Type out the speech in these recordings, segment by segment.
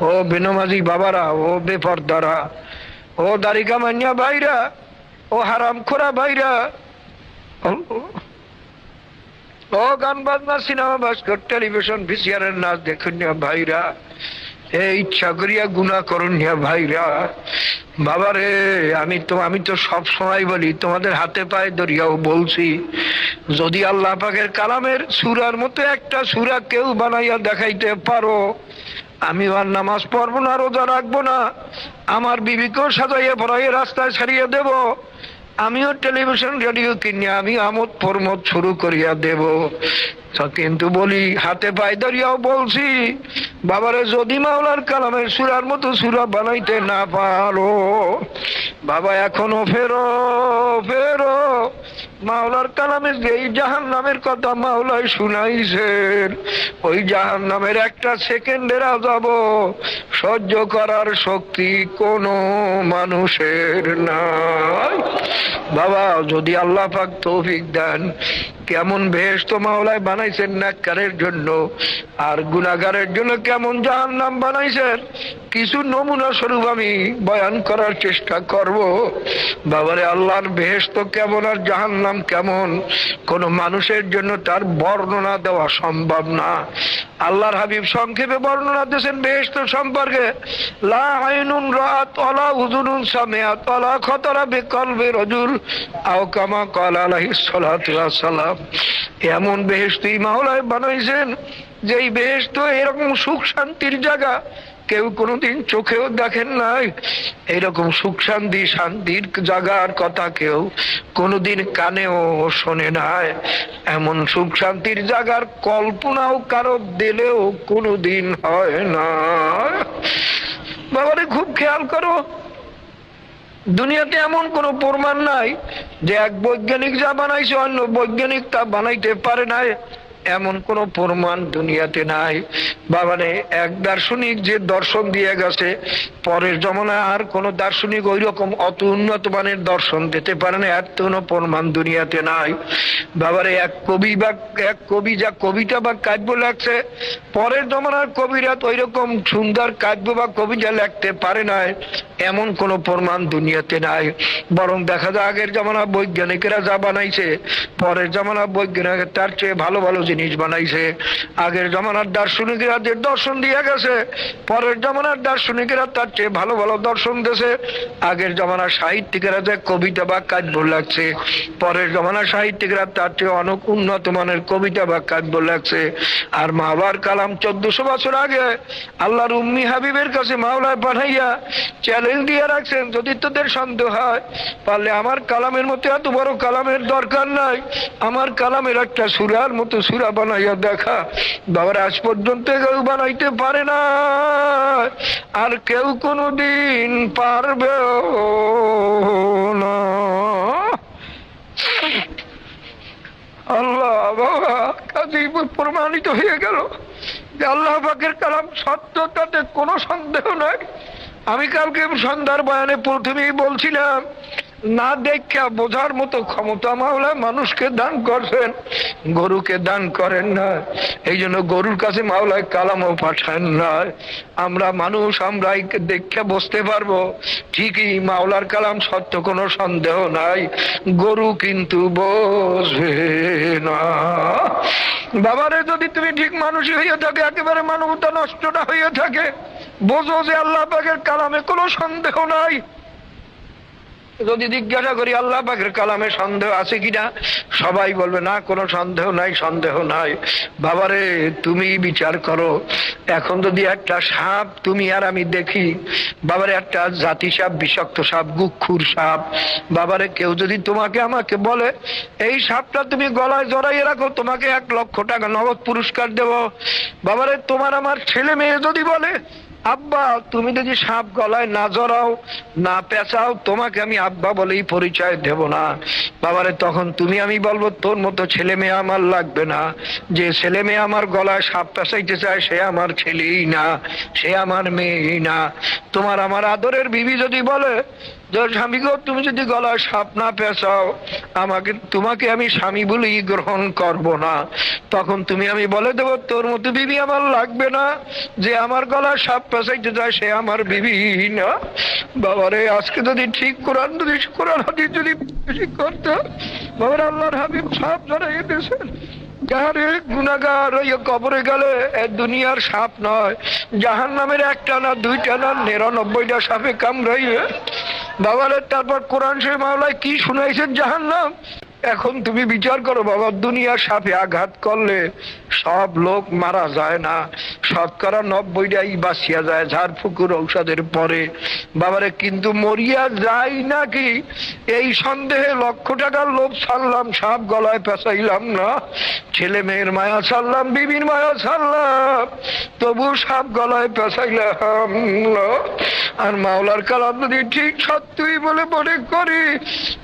ও বেনমাজি বাবারা, ও বেপরদারা, ও দারিকা মান্যা ভাইরা, ও হারাম খোরা ভাইরা, ও- গান বাজনা সিনেমা, ভাস্কর, টেলিভিশন, ভিসিআরের নাচ দেখুন ভাইরা, এ ইচ্ছা করিয়া গুণা করুন না ভাইরা। বাবারে, আমি তো আমি তো সব সময় বলি, তোমাদের হাতে পায়ে ধরিয়াও বলছি, যদি আল্লাহ পাকের কালামের সুরার মতো একটা সুরা কেউ বানাইয়া দেখাইতে পারো আমি আর নামাজ পড়ব না, রোজা রাখব না। আমার বিবিকেও সাজাইয়ে পড়াইয়া রাস্তায় ছাড়িয়ে দেব। আমিও টেলিভিশন, রেডিও কিনে আমি আমোদ প্রমোদ শুরু করিয়া দেব। কিন্তু বলি, হাতে পায়ে ধরিয়াও বলছি, বাবারে যদি মাওলার কালামের সুরার মতো সুরা বানাইতে না পারো, বাবা এখনও ফেরো ফেরো। মাওলার কালামে যেই জাহান নামের কথা মাওলায় শুনাইছেন। ওই জাহান নামের একটা সেকেন্ডের যাব সহ্য করার শক্তি কোন মানুষের নাই। বাবা, যদি আল্লাহ পাক তৌফিক দেন কেমন বেশ তো মাওলায় বানাইছেন নাকারের জন্য? আর গুনাগারের জন্য কেমন জাহান নাম বানাইছেন? কিছু নমুনা স্বরূপ আমি বয়ান করার চেষ্টা করব। বাবারে, আল্লাহর তো কেমন আর জাহান নাম কেমন? কোন মানুষের জন্য তার বর্ণনা দেওয়া সম্ভব না। আল্লাহর হাবিব সংক্ষেপে বর্ণনা দিয়েছেন বেহেস্ত সম্পর্কে। লা রাত ওয়ালা উযুনুন সামিআত ওয়ালা খতরা বিকলবি রাজুল। আও কামা ক্বালা আলাইহিস সালাম। এমন বেহেশতই মাওলায় বানাইছেন যে যেই বেহেশত এরকম সুখ শান্তির জায়গা কেউ কোনোদিন চোখেও দেখেন নাই। এরকম সুখ শান্তি, শান্তির জাগার কথা কেউ কোনোদিন কানেও শোনে নাই। এমন সুখ শান্তির জাগার কল্পনাও কারও দিলেও কোনোদিন হয় না। বাবারে, খুব খেয়াল করো দুনিয়াতে এমন কোনো প্রমাণ নাই যে এক বৈজ্ঞানিক যা বানাইছে অন্য বৈজ্ঞানিক তা বানাইতে পারে নাই। এমন কোনো প্রমাণ দুনিয়াতে নাই। বাবারে, এক দার্শনিক যে দর্শন দিয়ে গেছে, পরের জমানায় আর কোনো দার্শনিক ওই রকম অত উন্নত মানের দর্শন দিতে পারে না এত কোনো প্রমাণ দুনিয়াতে নাই। বাবারে, এক কবি বা এক কবি যা কবিতা বা কাব্য লাগছে পরের জমানার কবিরা ওই রকম সুন্দর কাব্য বা কবিতা লিখতে পারে নাই এমন কোনো প্রমাণ দুনিয়াতে নাই। বরং দেখা যায় আগের জমানা বৈজ্ঞানিকেরা যা বানাইছে, পরের জমানা বৈজ্ঞানিক তার চেয়ে ভালো ভালো জিনিস বানাইছে। আগের জমানার দার্শনিকেরা যে দর্শন দিয়ে গেছে, পরের জমানার দার্শনিকেরা তার চেয়ে ভালো ভালো দর্শন দিয়েছে। আগের জমানার সাহিত্যিকেরা যে কবিতা বা কাব্য লাগছে পরের জমানার সাহিত্যিকরা তার চেয়ে অনেক উন্নত মানের কবিতা বা কাব্য লাগছে আর মাওলার কালাম চোদ্দশো বছর আগে আল্লাহর উম্মি হাবিবের কাছে মাওলায় পাঠাইয়া চ্যালেঞ্জ দিয়ে রাখছেন, যদি তোদের সন্দেহ হয়, পারলে আমার কালামের মতো এত বড় কালামের দরকার নাই। আমার কালামের একটা সুরার মতো সুরা বানাইয়া দেখা, বাবার আজ পর্যন্ত কেউ বানাইতে পারে না। আর কেউ কোনো দিন পারবে আল্লাহ বাবা, কাজেই প্রমাণিত হয়ে গেল যে আল্লাহ পাকের কালাম সত্য তাতে কোনো সন্দেহ নাই। আমি কালকে সন্ধ্যার বয়ানে প্রথমেই বলছিলাম না দেখা বোঝার মতো ক্ষমতা মাওলা মানুষকে দান করছেন গরুকে দান করেন না। এই জন্য গরুর কাছে মাওলায় কালামও পাঠান না। আমরা মানুষ আমরা দেখে বসতে পারব। ঠিকই মাওলার কালাম সত্য, কোনো সন্দেহ নাই। গরু কিন্তু বসবে না। বাবারে, যদি তুমি ঠিক মানুষই হইয়া থাকে, একেবারে মানবতা নষ্টটা হইয়া থাকে, বোঝো যে আল্লাহ পাকের কালামে কোনো সন্দেহ নাই। যদি জিজ্ঞাসা করি, আল্লাহ পাকের কালামে সন্দেহ আছে কিনা? সবাই বলবে, না, কোনো সন্দেহ নাই সন্দেহ নাই। বাবারে, তুমি বিচার করো। এখন যদি একটা সাপ, তুমি আর আমি দেখি, বাবারে, একটা জাতি সাপ, বিষাক্ত সাপ, গুক্ষুর সাপ, বাবারে, কেউ যদি তোমাকে আমাকে বলে, এই সাপটা তুমি গলায় জড়াইয়ে রাখো, তোমাকে এক লক্ষ টাকা নগদ পুরস্কার দেব। বাবারে, তোমার আমার ছেলে মেয়ে যদি বলে আব্বা, তুমি যদি সাপ গলায় না জড়াও, না পেঁচাও, তোমাকে আমি আব্বা বলেই পরিচয় দেব না। বাবারে, তখন তুমি আমি বলব, তোর মতো ছেলে মেয়ে আমার লাগবে না। যে ছেলে মেয়ে আমার গলায় সাপ পেঁচাইতে চায়, সে আমার ছেলেই না, সে আমার মেয়েই না। তোমার আমার আদরের বিবি যদি বলে স্বামী গো তুমি যদি গলায় সাপ না পেঁচাও, আমাকে, তোমাকে আমি স্বামী বলেই গ্রহণ করব না। তখন তুমি আমি বলে দেবো, তোর মতো বিবি আমার লাগবে না। যে আমার গলায় সাপ পেঁচাইতে যায়, সে আমার বিবি না। বাবারে, আজকে যদি ঠিক কোরআন, যদি কোরআন হাদিস যদি করতো বাবার, আল্লাহর হাবিব সাপ জানাই দিয়েছেন। যাহারে গুনাগার ওই কবরে গেলে দুনিয়ার সাপ নয়। জাহান নামের একটা না দুইটা না, নিরানব্বইটা সাপে কামড়াইবে বাবারে তারপর কোরআন শরীফ মামলায় কি শুনাইছেন জাহান নাম এখন তুমি বিচার করো, বাবা, দুনিয়ার সাথে আঘাত করলে সব লোক মারা যায় না। শতকরা নব্বইটাই বাঁচিয়া যায় ঝাড় ফুকুর ঔষধের পরে। বাবারে, কিন্তু মরিয়া যায় নাকি? এই সন্দেহে লক্ষ টাকার লোভ ছাড়লাম, সাপ গলায় পেঁচাইলাম না। ছেলে মেয়ের মায়া ছাড়লাম, বিবির মায়া ছাড়লাম। তবু সাপ গলায় পেঁচাইলাম আর মাওলার কালাম যদি ঠিক সত্যই বলে মনে করি,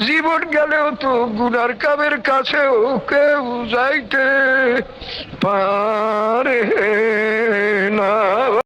জীবন গেলেও তো গুনার কামের কাছেও কেউ যাইতে পারে। nada.